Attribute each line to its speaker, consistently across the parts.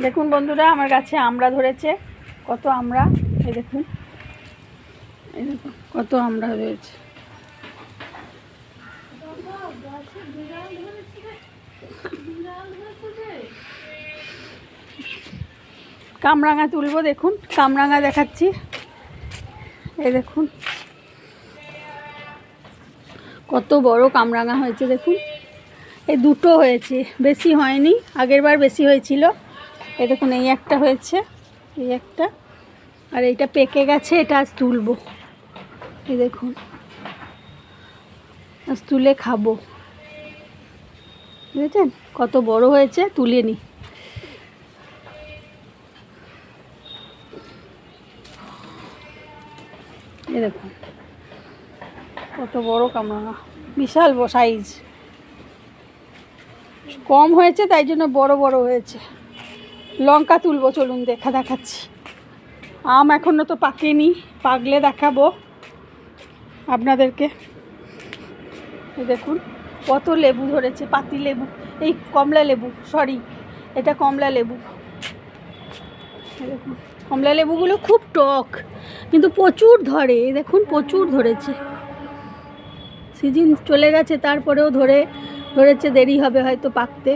Speaker 1: দেখুন বন্ধুরা, আমার গাছে আমরা ধরেছে। কত আমরা? এই দেখুন। এই দেখুন কত আমরা ধরেছে। কামরাঙা তুলবো, দেখুন। কামরাঙা দেখাচ্ছি। এই দেখুন। কত বড় কামরাঙা হয়েছে, দেখুন। এই দুটো হয়েছে, বেশি হয়নি, আগেরবার বেশি হয়েছিল। এই দেখুন, এই একটা হয়েছে, এই একটা। আর এইটা পেকে গেছে, এটা আজ তুলবো। এই দেখুন, আজ তুলে খাব। বুঝেছেন? কত বড় হয়েছে, তুলে নি। দেখুন, কত বড় কামড়া, বিশাল সাইজ কম হয়েছে, তাই জন্য বড় বড় হয়েছে। লঙ্কা তুলবো, চলুন দেখা দেখাচ্ছি। আম এখনও তো পাকেনি, পাকলে দেখাবো আপনাদেরকে। দেখুন, কত লেবু ধরেছে, পাতি লেবু, এই কমলা লেবু সরি এটা কমলা লেবু। দেখুন, কমলা লেবুগুলো খুব টক, কিন্তু প্রচুর ধরে দেখুন, প্রচুর ধরেছে। সিজন চলে গেছে, তারপরেও ধরে, ধরেছে, দেরি হবে হয়তো পাকতে।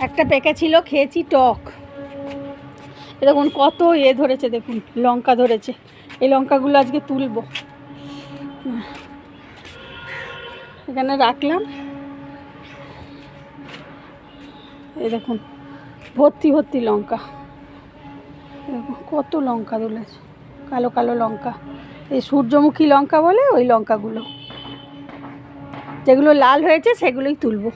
Speaker 1: একটা পেকে ছিল, খেয়েছি টক। দেখুন কত এ ধরেছে, দেখুন, লঙ্কা ধরেছে। এই লঙ্কাগুলো আজকে তুলব। এখানে রাখলাম। এই দেখুন, ভর্তি ভর্তি লঙ্কা। কত লঙ্কা তুলেছে। কালো কালো লঙ্কা। এই সূর্যমুখী লঙ্কা বলে ওই লঙ্কাগুলো। যেগুলো লাল হয়েছে, সেগুলোই তুলবো।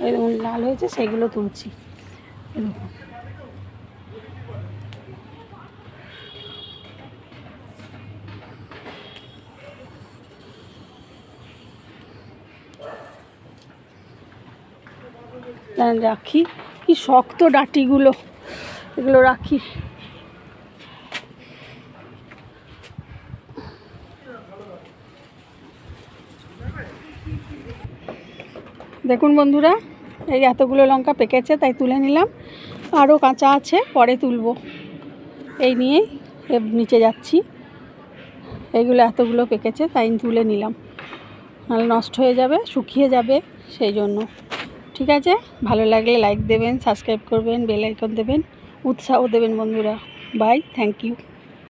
Speaker 1: দেখুন লাল হয়েছে সেগুলো তুলছি। এরকম। রাখি। কি শক্ত ডাটিগুলো এগুলো রাখি। দেখুন বন্ধুরা, এই এতগুলো লঙ্কা পেকেছে, তাই তুলে নিলাম। আরও কাঁচা আছে, পরে তুলব। এই নিয়েই নিচে যাচ্ছি। এইগুলো এতগুলো পেকেছে, তাই তুলে নিলাম। নাহলে নষ্ট হয়ে যাবে, শুকিয়ে যাবে, সেই জন্য। ঠিক আছে? ভালো লাগলে লাইক দেবেন সাবস্ক্রাইব করবেন বেল আইকন দেবেন, উৎসাহ দেবেন বন্ধুরা। Bye thank you